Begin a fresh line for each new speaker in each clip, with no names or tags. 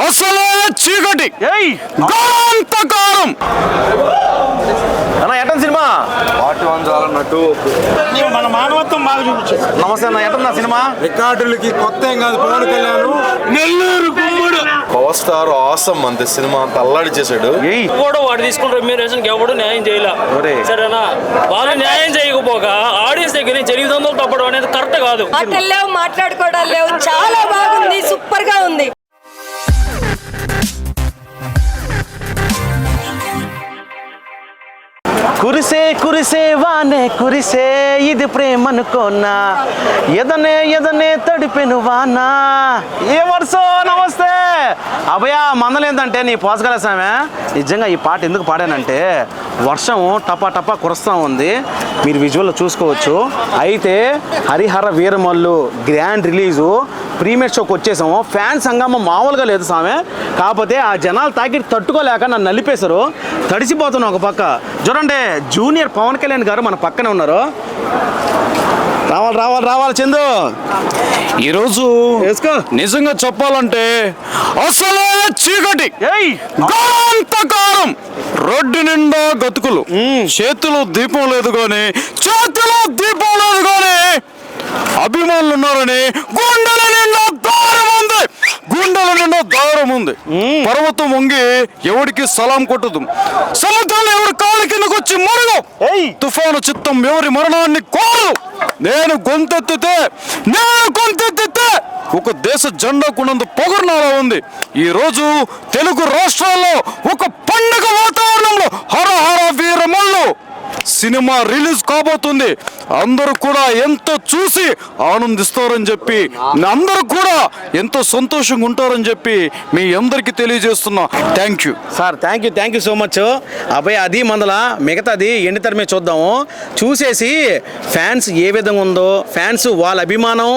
అసలే చీకటి.
అన్న సినిమా?
Part one చాలన్నట్టు.
మన మానవత్వం బాగా చూపించారు
నమస్తే అన్న సినిమా?
రికార్డులకి కొత్త ఏం కాదు పవన్ కళ్యాణ్.
నెల్లూరు గుమ్మడు.
పవర్ స్టార్ ఆసమ్ అంతే సినిమా అంత అల్లాడి చేశాడు.
ఏయ్!
కూడా వాడు తీసుకున్న రెమ్యూనరేషన్ ఎవడు న్యాయం చేయలే. సరేనా? వాళ్ళు న్యాయం చేయకపోగా ఆడియన్స్ దగ్గర వందలు తప్పడం అనేది కరెక్ట్ కాదు.
మాటలు లేవు. మాట్లాడుకోవడాలు లేవు చాలా బాగుంది సూపర్గా ఉంది.
కురిసే కురిసే వానే కురిసే ఇది ప్రేమనుకోనా? ఎదనే ఎదనే తడిపెను వానా? ఏ వర్షో నమస్తే! అభయ మందలేందంటే నీ పోసగల సామె నిజంగా ఈ పాట ఎందుకు పాడానంటే వర్షం టపా టపా కురుస్తూ ఉంది. మీరు విజువల్ చూసుకోవచ్చు. అయితే Harihara Veeramallu grand release premiere షోకి వచ్చేసాము. ఫ్యాన్స్ సంగమం మామూలుగా లేదు సామె కాకపోతే ఆ జనాలు తాకి తట్టుకోలేక నన్ను నలిపేశారు. తడిసిపోతున్నాం ఒక పక్క. చూడండి జూనియర్ పవన్ కళ్యాణ్ గారు మన పక్కనే ఉన్నారు. రావాలి రావాలి రావాలి చందు.
ఈరోజు నిజంగా చెప్పాలంటే అసలే చీకటి.
ఏయ్.
గాంతకారం రోడ్డు నిండా గతుకులు. చేతిలో దీపం లేదు కానీ చేతిలో దీపం లేదు కానీ అభిమానులు ఉన్నారని గుండెల నిండా దారం ఉంది గుండెల నిండా దారం ఉంది పర్వతం వంగి ఎవడికి సలాం కొట్టదు సముద్రంలో ఎవరి కాళ్ళ కిందకు వచ్చి మురుగు
ఏయ్!
తుఫాను చిత్తం ఎవరి మరణాన్ని కోరు నేను గొంతెత్తితే నేను గొంతెత్తితే ఒక దేశ జెండా కొన్నంత పొగరు నాలో ఉంది. ఈ రోజు తెలుగు రాష్ట్రాల్లో ఒక పండుగ వాతావరణంలో హర హర వీరమల్లు సినిమా రిలీజ్ కాబోతుంది. అందరూ కూడా ఎంతో చూసి ఆనందిస్తారని చెప్పి అందరూ కూడా ఎంతో సంతోషంగా ఉంటారని చెప్పి మీ అందరికీ తెలియజేస్తున్నా. Thank you
sir thank you thank you so much అబ్బాయి అది మందల మిగతాది ఎండి తరమే చూద్దాము. చూసేసి ఫ్యాన్స్ ఏ విధంగా ఉందో ఫ్యాన్స్ వాళ్ళ అభిమానం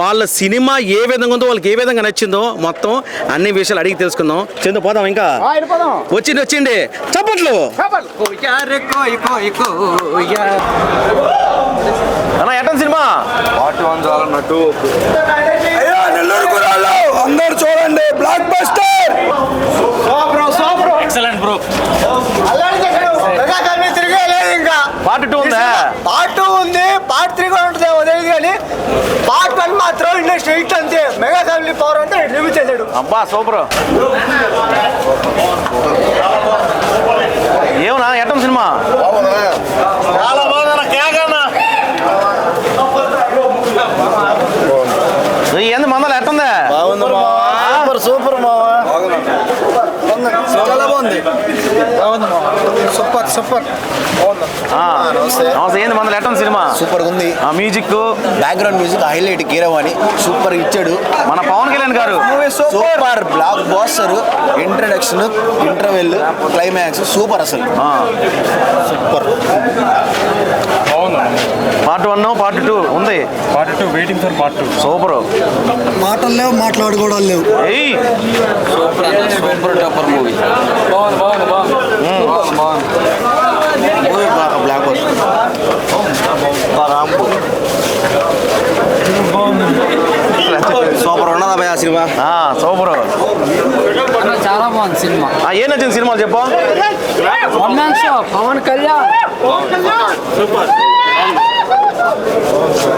వాళ్ళ సినిమా ఏ విధంగా ఉందో వాళ్ళకి ఏ విధంగా నచ్చిందో మొత్తం అన్ని విషయాలు అడిగి తెలుసుకుందాం. చందు పోదాం ఇంకా? వచ్చింది వచ్చింది. చప్పట్లు. అన్న ఎట్టన్ సినిమా?
పార్ట్ వన్ చాలన్నట్టు.
అందరు చూడండి. బ్లాక్ బస్టర్
ఎక్సలెంట్ బ్రో
ఇంకా.
పార్ట్ టూ ఉందా?
పార్ట్ టూ ఉంది పార్ట్ త్రీ కూడా ఉంటుంది తెలియదు కానీ పార్ట్ వన్ మాత్రం ఇండస్ట్రీ హిట్ అంతే. మెగా ఫ్యామిలీ పవర్ అంటే రివ్యూ చేశాడు.
అబ్బా సూపర్. ఏమన్నా ఎట్టం సినిమా?
చాలా కేకన్నా.
ఏంది మందలు ఎట్టుందా
సూపర్ సూపర్ మావా చాలా బాగుంది బాగుంది సూపర్.
నమస్తే. ఏంది మందలు ఎట్టం సినిమా.
సూపర్ ఉంది
ఆ music.
Background music highlight Keeravani. Super ఇచ్చాడు.
మన Pawan Kalyan garu.
Super. Blockbuster introduction interval climax super అసలు. Super.
Part one part two ఉంది.
Part two waiting for part two.
Super.
మాటలు లేవు మాట్లాడుకోవడం లేవు.
ఏయ్!
బ్లాక్ బాస్టర్ సూపర్ ఉన్నదా భయ సినిమా?
ఆ, సూపర్.
చాలా బాగుంది సినిమా.
ఏం నచ్చింది సినిమాలు చెప్పు?
One man show Pawan Kalyan.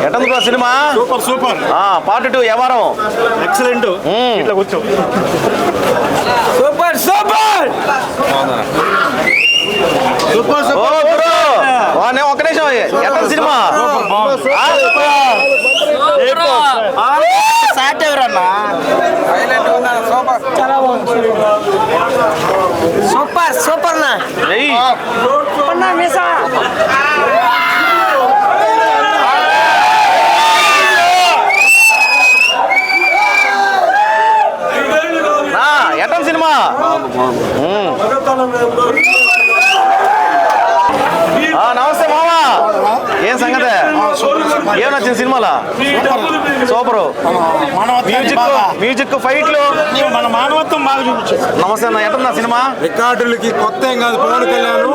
ఎట్టందుకు ఆ సినిమా?
Super super.
ఆ, పార్ట్ టూ ఎవరం
ఎక్సలెంట్ ఇట్లా కూర్చో.
Super super!
గురు వానే ఒక్క నిమిషం ఎట్టం సినిమా? ఆ,
సాట్ ఎవరన్నా? సూపర్. సూపర్ నా
ఏయ్. ఆ, ఎట్టం సినిమా ఉమ్. ఆ, నమస్తే మామా ఏం సంగతి ఏం నచ్చింది సినిమాలో? సూపర్. మ్యూజిక్ మ్యూజిక్ ఫైట్లు.
మన మానవత్వం
బాగా చూపించాడు
నమస్తే అన్న ఎట్టుందా సినిమా?
రికార్డులకి కొత్త ఏం కాదు పవన్ కళ్యాణ్.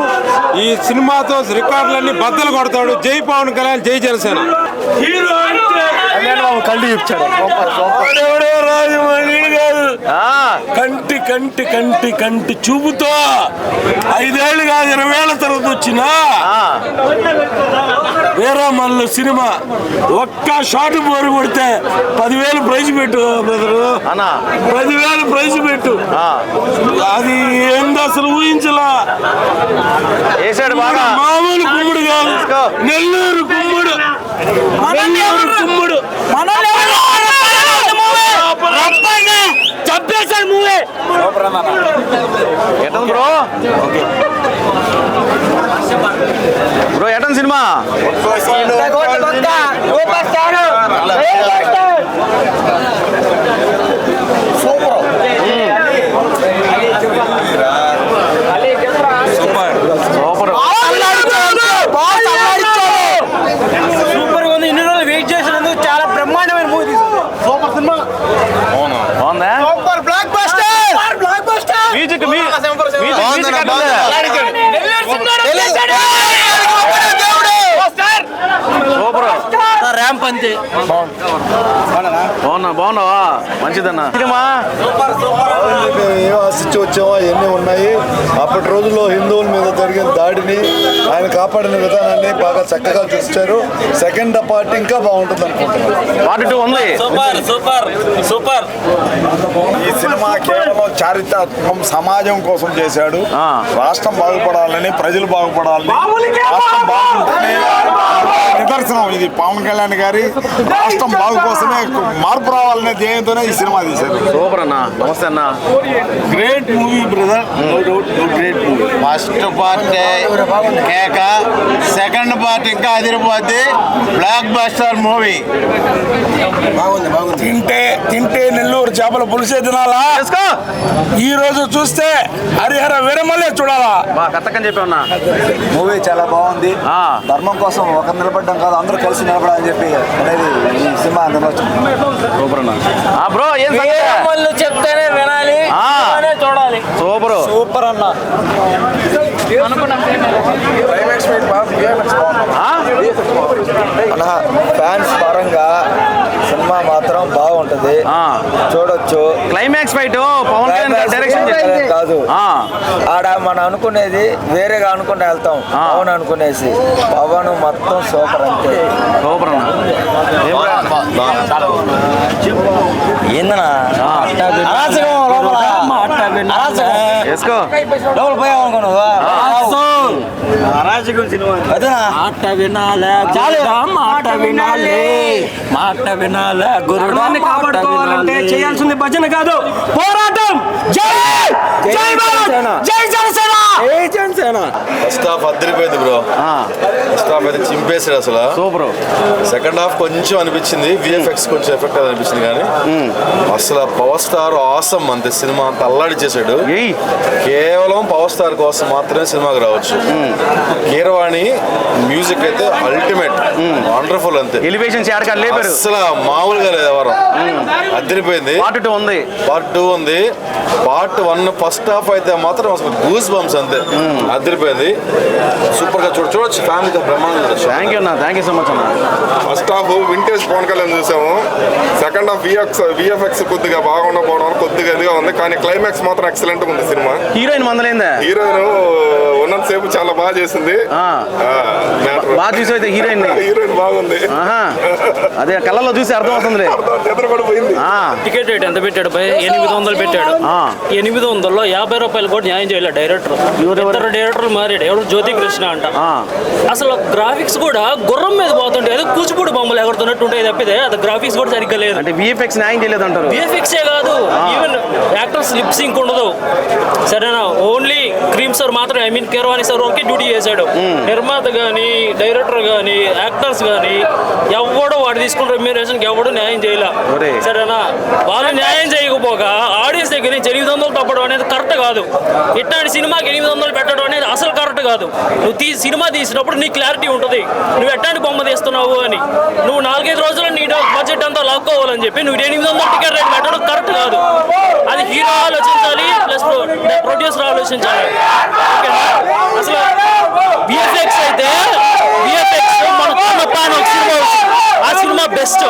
ఈ సినిమాతో రికార్డులన్నీ బద్దలు కొడతాడు. జై పవన్ కళ్యాణ్ జై జనసేన.
హీరో
కళ్ళు
కాదు కంటి కంటి కంటి కంటి చూపుతో ఐదేళ్ళు కాదు ఇరవై ఏళ్ళ తర్వాత వచ్చిన వీరమల్లు సినిమా ఒక్క షాట్ బోరు కొడితే పదివేలు ప్రైజ్ పెట్టు బ్రదరు. పదివేలు ప్రైజ్ పెట్టు. అది ఏంది అసలు ఊహించలా. మామూలు కుమ్ముడు కాదు. నెల్లూరు కుమ్ముడు నెల్లూరు కుమ్ముడు
చంపేశాడు మూవీ
ఎట్టం బ్రో? బ్రో ఎట్టం సినిమా? సూపర్
సూపర్ ఉంది ఇన్ని రోజులు వెయిట్ చేసినందుకు చాలా బ్రహ్మాండమైన మూవీ తీసుకుంది
బాగుందా
super blockbuster blockbuster
music music music super
అంతే
బాగున్నా బాగున్నావా? మంచిదన్నా. సినిమా
ఆశించి వచ్చామో అవన్నీ ఉన్నాయి? అప్పటి రోజుల్లో హిందువుల మీద జరిగిన దాడిని ఆయన కాపాడిన విధానాన్ని బాగా చక్కగా చూపించారు. సెకండ్ పార్ట్ ఇంకా బాగుంటుంది అనుకుంటున్నాను.
పార్ట్ టూ ఉంది.
Super super super.
ఈ సినిమా కేవలం చారిత్రాత్మకం సమాజం కోసం చేశాడు.
ఆ.
రాష్ట్రం బాగుపడాలని ప్రజలు బాగుపడాలని రాష్ట్రం బాగుంటేనే నిదర్శనం ఇది. పవన్ కళ్యాణ్ గారి రాష్ట్రం బాగు కోసమే మార్పు రావాలనే ధ్యేయంతోనే ఈ సినిమా తీశారు.
సూపర్ అన్న నమస్తే అన్న.
Great movie brother no doubt great movie
first part కేక. సెకండ్ పార్ట్ ఇంకా అదిరిపోద్ది. బ్లాక్ బస్టర్ మూవీ
తింటే తింటే నెల్లూరు చేపల పులిసే తినాలా? ఈ రోజు చూస్తే హరిహర వీరమల్లే చూడాలా?
బా కత్తకని చెప్పి ఉన్నా
మూవీ చాలా బాగుంది.
ఆ.
ధర్మం కోసం ఒక నిలబడడం కాదు అందరూ కలిసి నిలబడాలని చెప్పి అనేది ఈ సినిమా నిర్వచనం
సూపర్ అన్న. ఆ బ్రో ఏం సంగతి?
వాళ్ళు చెప్తేనే వినాలి చూడాలి.
సూపర్.
సూపర్ అన్న?
మన ఫ్యాన్స్ పరంగా సినిమా మాత్రం బాగుంటది.
ఆ.
చూడొచ్చు.
క్లైమాక్స్ ఫైట్ పవన్ కళ్యాణ్ గారు డైరెక్షన్ చేశారు
కాదు.
ఆ,
ఆడ మనం అనుకునేది వేరేగా అనుకుని వెళ్తాం. పవన్ అనుకునేసి. పవన్ మొత్తం సూపర్ అంతే.
సూపర్?
ఏందనా. అరాచకం లోపల. అరాచకం. పోయామనుకున్నావా
అరాజకం సినిమా
అదేనా
మాట వినాలే గురుడా మాట వినాలే. మాట వినాలే గురుడా కాపాడుకోవాలంటే చేయాల్సింది భజన కాదు పోరాటం. జై! జై జై జనసేన. జై జనసేన
ఫస్ట్ హాఫ్ అద్దరిపోయింది బ్రో. ఫస్ట్ హాఫ్ అయితే చింపేసాడు అసలు.
సూపర్.
సెకండ్ హాఫ్ కొంచెం అనిపించింది విఎఫ్ఎక్స్ కొంచెం ఎఫెక్ట్ అనిపించింది కానీ అసలు పవర్ స్టార్ ఆసం అంతే సినిమా అంత అల్లాడి చేశాడు. కేవలం పవర్ స్టార్ కోసం మాత్రమే సినిమాకి రావచ్చు. కీరవాణి మ్యూజిక్ అయితే అల్టిమేట్ వండర్ఫుల్ అంతే.
ఎలివేషన్
అసలు మామూలుగా లేదు ఎవరు అద్దరిపోయింది.
పార్ట్ టూ ఉంది.
పార్ట్ టూ ఉంది. పార్ట్ వన్ ఫస్ట్ హాఫ్ అయితే మాత్రం అసలు గూస్ బంప్స్ అంతే అద్దరిపోయింది సూపర్గా చూడ చూడొచ్చు. ఫ్యామిలీతో బ్రహ్మాండంగా చూడొచ్చు
థ్యాంక్ యూ అన్న థ్యాంక్ యూ సో మచ్ అన్న.
First half vintage Pawan Kalyan చూసాము. సెకండ్ హాఫ్ విఎక్స్ విఎఫ్ఎక్స్ కొద్దిగా బాగుండకపోవడం వల్ల కొద్దిగా ఇదిగా ఉంది. కానీ క్లైమాక్స్ మాత్రం ఎక్సలెంట్ ఉంది సినిమా.
హీరోయిన్ మందలేందా?
హీరోయిన్ ఉన్నంతసేపు చాలా బాగా చేసింది.
ఆ. బాగా చూసి అయితే హీరోయిన్
హీరోయిన్ బాగుంది.
అదే కళ్ళలో చూసి
పోయింది.
ఆ,
టికెట్ రేట్ ఎంత పెట్టాడు ఎనిమిది వందలు పెట్టాడు.
ఆ.
ఎనిమిది వందల్లో యాభై రూపాయలు కూడా న్యాయం చేయలేదు డైరెక్టర్. ఇద్దరు డైరెక్టర్లు మారాడు. ఎవరు? జ్యోతి కృష్ణ అంట.
ఆ.
అసలు గ్రాఫిక్స్ కూడా గుర్రం మీద పోతుంటే ఏదో కూచిపూడి బొమ్మలు ఎగురుతున్నట్టు ఉంటాయి తప్పితే అది గ్రాఫిక్స్ కూడా సరిగ్గా లేదు.
అంటే విఎఫ్ఎక్స్ న్యాయం చేయలేదు అంటారు.
విఎఫ్ఎక్సే కాదు. ఈవెన్ యాక్టర్స్ లిప్ సింక్ ఉండదు. సరేనా? ఓన్లీ క్రీమ్ సార్ మాత్రం I mean sir okay duty చేశాడు. నిర్మాత కానీ డైరెక్టర్ కానీ యాక్టర్స్ కానీ ఎవడు వాడు తీసుకున్న రెమ్యూనరేషన్కి ఎవడు న్యాయం చేయలే. సరేనా? వాళ్ళు న్యాయం చేయకపోగా ఆడియన్స్ దగ్గర నుంచి ఎనిమిది వందలు తప్పడం అనేది కరెక్ట్ కాదు. ఇట్లాంటి సినిమాకి ఎనిమిది వందలు పెట్టడం అనేది అసలు కరెక్ట్ కాదు. నువ్వు తీ సినిమా తీసినప్పుడు నీ క్లారిటీ ఉంటుంది. నువ్వు ఎట్లాంటి బొమ్మ తీస్తున్నావు అని. నువ్వు నాలుగైదు రోజులు నీ బడ్జెట్ అంతా లాక్కోవాలని చెప్పి నువ్వు ఎనిమిది వందల టికెట్ రేట్ పెట్టడం కరెక్ట్ కాదు. అది హీరో ఆలోచించాలి ప్రొడ్యూసర్ ఆలోచించాలి ఓకేనా? అసలు విఎఫ్ఎక్స్ అయితే విఎఫ్ఎక్స్ మన చిన్న పాన్ ఒక సినిమా వచ్చింది. ఆ సినిమా బెస్ట్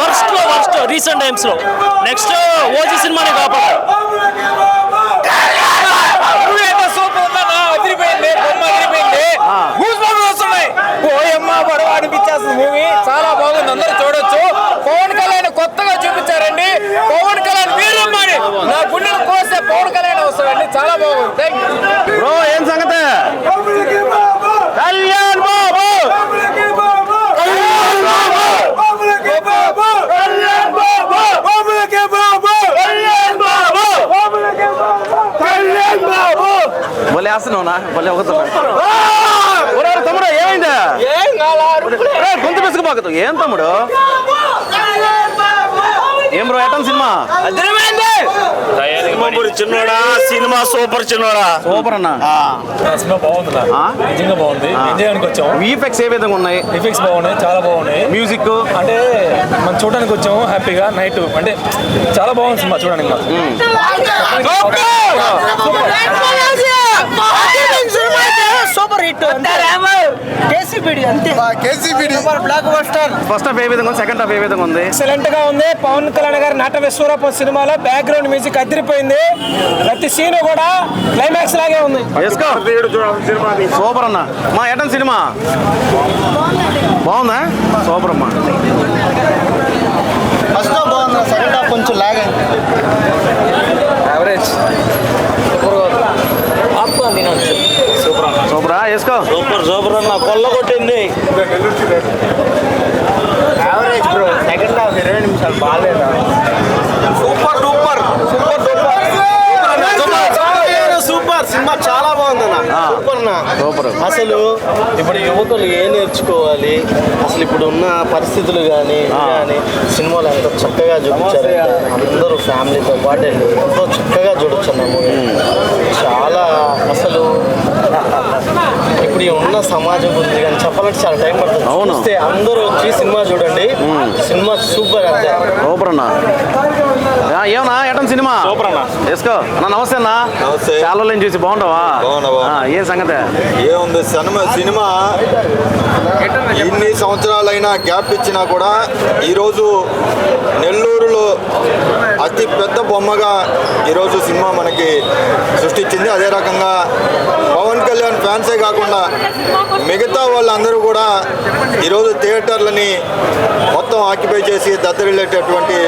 వర్స్ట్లో వర్స్ట్ రీసెంట్ టైమ్స్లో. నెక్స్ట్ ఓజీ సినిమానే కాపాడు.
అనిపించేస్తుంది మూవీ. చాలా బాగుంది అందరూ చూడొచ్చు. పవన్ కళ్యాణ్ కొత్తగా చూపించారండి. పవన్ కళ్యాణ్ వీరమ్మని నా గుండెలు కోస్తే పవన్ కళ్యాణ్ వస్తాడండి. చాలా బాగుంది థ్యాంక్ యూ
బ్రో ఏం సంగతి కళ్యాణ్ బాబు భలే వేస్తున్నావునా భలే ఒకతున్నా తమ్ముడు ఏమైందా? గొంతు పిసుకుపోకదు ఏం తమ్ముడు? ఏం బ్రో ఎటం సినిమా?
చిన్నోడా సినిమా సూపర్ చిన్నోడా?
సూపర్ అన్న.
సినిమా బాగుంది నిజంగా బాగుంది. ఎంజాయ్కి వచ్చాము
విఎఫ్ఎక్స్ ఏ విధంగా ఉన్నాయి?
ఎఫెక్ట్స్ బాగున్నాయి చాలా బాగున్నాయి.
మ్యూజిక్
అంటే మనం చూడడానికి వచ్చాము హ్యాపీగా నైట్ అంటే చాలా బాగుంది సినిమా చూడడానికి మాకు
బ్లాక్ బస్టర్
ఫస్ట్ హాఫ్ ఏ విధంగా ఉంది సెకండ్ హాఫ్ ఏ విధంగా ఉంది?
ఎక్సలెంట్గా ఉంది. పవన్ కళ్యాణ్ గారి నాట విశ్వరూపం సినిమాలో బ్యాక్గ్రౌండ్ మ్యూజిక్ అదిరిపోయింది. ప్రతి సీన్ కూడా క్లైమాక్స్ లాగే ఉంది.
సూపర్ అన్న. మా ఎటం సినిమా? బాగుందా? సూపర్ అమ్మా.
ఫస్ట్ హాఫ్ బాగుంది సెకండ్ హాఫ్ కొంచెం లాగ్ అయింది
సూపరా వేసుకో.
సూపర్ సూపర్ అన్న కొల్ల కొట్టింది.
యావరేజ్ బ్రో సెకండ్ హాఫ్ ఇరవై నిమిషాలు బాగాలేదు? Super duper. సూపర్ సూపర్ సినిమా చాలా బాగుంది అన్న. సూపర్ అన్న.
సూపర్.
అసలు ఇప్పుడు యువకులు ఏం నేర్చుకోవాలి? అసలు ఇప్పుడు ఉన్న పరిస్థితులు కానీ కానీ సినిమాలు ఎంతో చక్కగా చూపించారు అందరూ ఫ్యామిలీతో పాటు ఎంతో చక్కగా చూడొచ్చు అన్న మూవీ. చాలా అసలు ఇప్పుడు ఈ ఉన్న సమాజం గురించి కానీ చెప్పాలంటే చాలా టైం పడుతుంది.
అవును.
చూస్తే అందరూ వచ్చి సినిమా చూడండి. సినిమా సూపర్ అంతే.
సూపర్ అన్న ఏమన్నా? ఎటం సినిమా?
సూపర్ అన్న.
వేసుకో. అన్న నమస్తే అన్న.
నమస్తే.
చాలా రోజులు చూసి బాగుంటావా?
బాగున్నా, బాగున్నా.
ఆ, ఏం సంగతి?
ఏముంది సినిమా సినిమా ఇన్ని సంవత్సరాలైనా గ్యాప్ ఇచ్చినా కూడా ఈరోజు అతి పెద్ద బొమ్మగా ఈరోజు సినిమా మనకి సృష్టించింది. అదే రకంగా పవన్ కళ్యాణ్ ఫ్యాన్సే కాకుండా మిగతా వాళ్ళందరూ కూడా ఈరోజు థియేటర్లని మొత్తం ఆక్యుపై చేసి దద్దరిల్లేటటువంటి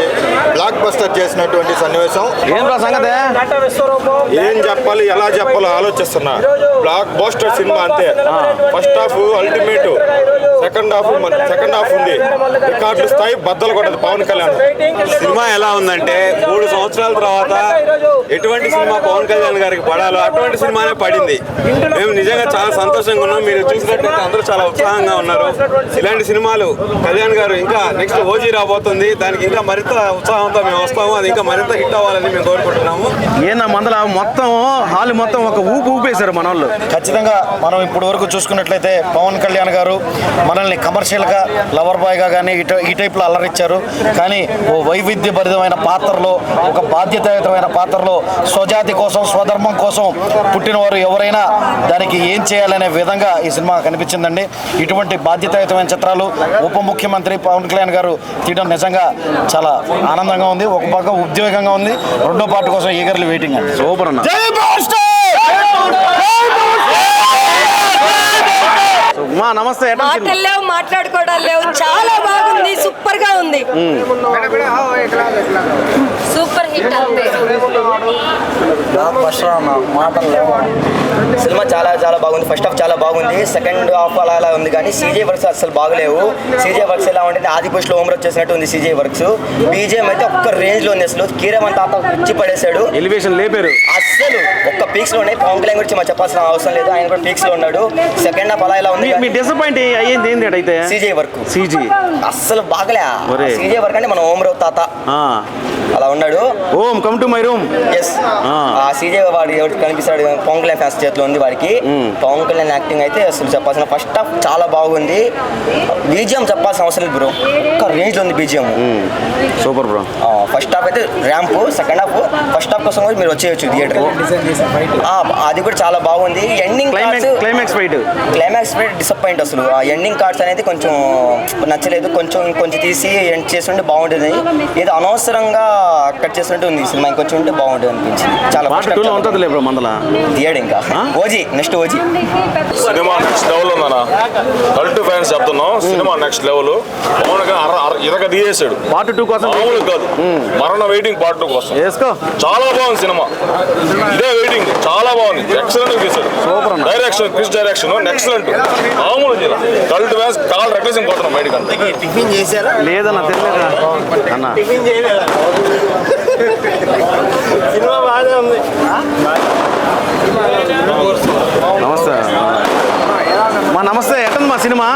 బ్లాక్ బస్టర్ చేసినటువంటి సన్నివేశం.
ఏం రా సంగతి?
నాట విశ్వరూపం
ఏం చెప్పాలి ఎలా చెప్పాలో ఆలోచిస్తున్నా. బ్లాక్ బస్టర్ సినిమా అంతే. First half ultimate second half second half ఉంది. రికార్డులు స్థాయి బద్దలు కొట్టదు పవన్ కళ్యాణ్.
సినిమా ఎలా ఉందంటే మూడు సంవత్సరాల తర్వాత ఎటువంటి సినిమా పవన్ కళ్యాణ్ గారికి పడాలో అటువంటి సినిమానే పడింది. మేము నిజంగా చాలా సంతోషంగా ఉన్నాం. మీరు చూసినట్టయితే అందరూ చాలా ఉత్సాహంగా ఉన్నారు. ఇలాంటి సినిమాలు కళ్యాణ్ గారు ఇంకా నెక్స్ట్ ఓజీ రాబోతుంది. దానికి ఇంకా మరింత ఉత్సాహంతో మేము వస్తాము. అది ఇంకా మరింత హిట్ అవ్వాలని మేము కోరుకుంటున్నాము.
ఏందా మందల? మొత్తం హాల్ మొత్తం ఒక ఊపు ఊపేశారు మన వాళ్ళు
ఖచ్చితంగా మనం ఇప్పుడు వరకు చూసుకున్నట్లయితే పవన్ కళ్యాణ్ గారు మనల్ని కమర్షియల్గా లవర్ బాయ్గా కానీ ఇటు ఈ టైప్లో అల్లరిచ్చారు. కానీ ఓ వైవిధ్యభరితమైన పాత్రలో ఒక బాధ్యతాయుతమైన పాత్రలో స్వజాతి కోసం స్వధర్మం కోసం పుట్టినవారు ఎవరైనా దానికి ఏం చేయాలనే విధంగా ఈ సినిమా కనిపించిందండి. ఇటువంటి బాధ్యతాయుతమైన చిత్రాలు ఉప ముఖ్యమంత్రి పవన్ కళ్యాణ్ గారు తీయడం నిజంగా చాలా ఆనందంగా ఉంది. ఒక పక్క ఉద్యోగంగా ఉంది. రెండో పార్ట్ కోసం ఈగర్లీ వెయిటింగ్ అండి.
సూపర్ అన్న. మా నమస్తే. ఎటం సినిమా
మాటలు లేవు మాట్లాడుకోవడాలు లేవు. చాలా బాగుంది. సూపర్గా ఉంది సూపర్
సినిమా చాలా చాలా బాగుంది. ఫస్ట్ హాఫ్ చాలా బాగుంది. సెకండ్ హాఫ్ అలా అలా ఉంది కానీ సీజే వర్క్స్ అసలు బాగలేవు. సీజే వర్క్స్ ఎలా ఉంటుంది ఆది పుష్లో హోమ్ వచ్చేసినట్టు ఉంది సీజే వర్క్స్ బీజేఎం అయితే ఒక్క రేంజ్లో ఉంది అసలు. కీరమన్ తాత ఇచ్చి పడేశాడు.
ఎలివేషన్ లేపారు.
అస్సలు ఒక్క పీక్స్లో ఉన్నాయి పవన్ కళ్యాణ్ గురించి మాకు చెప్పాల్సిన అవసరం లేదు. ఆయన కూడా పీక్స్లో ఉన్నాడు. సెకండ్ హాఫ్ అలా ఇలా ఉంది
మీ- మీ డిసప్పాయింట్ అయ్యింది ఏంటి అయితే?
సీజే వర్క్
సీజీ
అస్సలు బాగలే. సీజే వర్క్ అంటే మన హోమ్ తాత. అలా ఉన్నాడు.
ఓం come to my room
yes ఆ. సీజే వాడు ఎవరికి కనిపిస్తాడు పవన్ కళ్యాణ్ ఫ్యాన్స్ చేతిలో ఉంది వాడికి. పవన్ కళ్యాణ్ యాక్టింగ్ అయితే అసలు చెప్పాల్సిన ఫస్ట్ హాఫ్ చాలా బాగుంది. బీజిఎం చెప్పాల్సిన అవసరం లేదు బ్రో. ఒక రేంజ్ ఉంది BGM
super bro.
First half అయితే ramp second half first half కోసం కూడా మీరు వచ్చేయచ్చు థియేటర్. అది కూడా చాలా బాగుంది. Ending
climax climax fight
climax disappoint అసలు. ఆ ఎండింగ్ కార్డ్స్ అనేది కొంచెం నచ్చలేదు. కొంచెం ఇంకొంచెం తీసి ఎండ్ చేస్తుంటే బాగుంటుంది. ఏదో అనవసరంగా కట్ చేస్తుంటే ఉంది ఈ సినిమా. ఇంకొంచెం ఉంటే బాగుంటుంది అనిపించింది. చాలా
మందల.
తీయడు ఇంకా. OG next OG.
Cinema next level ఉందన్న. కల్ట్ ఫ్యాన్స్ చెప్తున్నాం. సినిమా నెక్స్ట్ లెవెల్ అర ఇరగ
పార్ట్ టూ కోసం
కాదు. మరణ వెయిటింగ్ పార్ట్ టూ కోసం.
వేసుకో.
చాలా బాగుంది సినిమా. ఇదే వెయిటింగ్ చాలా బాగుంది. ఎక్సలెంట్ తీసాడు. డైరెక్షన్ క్రిస్ డైరెక్షన్ ఎక్సలెంట్ మామూలు కల్ట్ ఫ్యాన్స్ కాల్ రెక్లెసింగ్ కొట్టడం బయటకు అంతే.
టిఫిన్ చేశారా?
లేదన్న తెలియదు అన్న.
టిఫిన్ చేయలేదా? సినిమా బాగానే ఉంది.
నమస్తే మా నమస్తే ఎట్టంది మా సినిమా?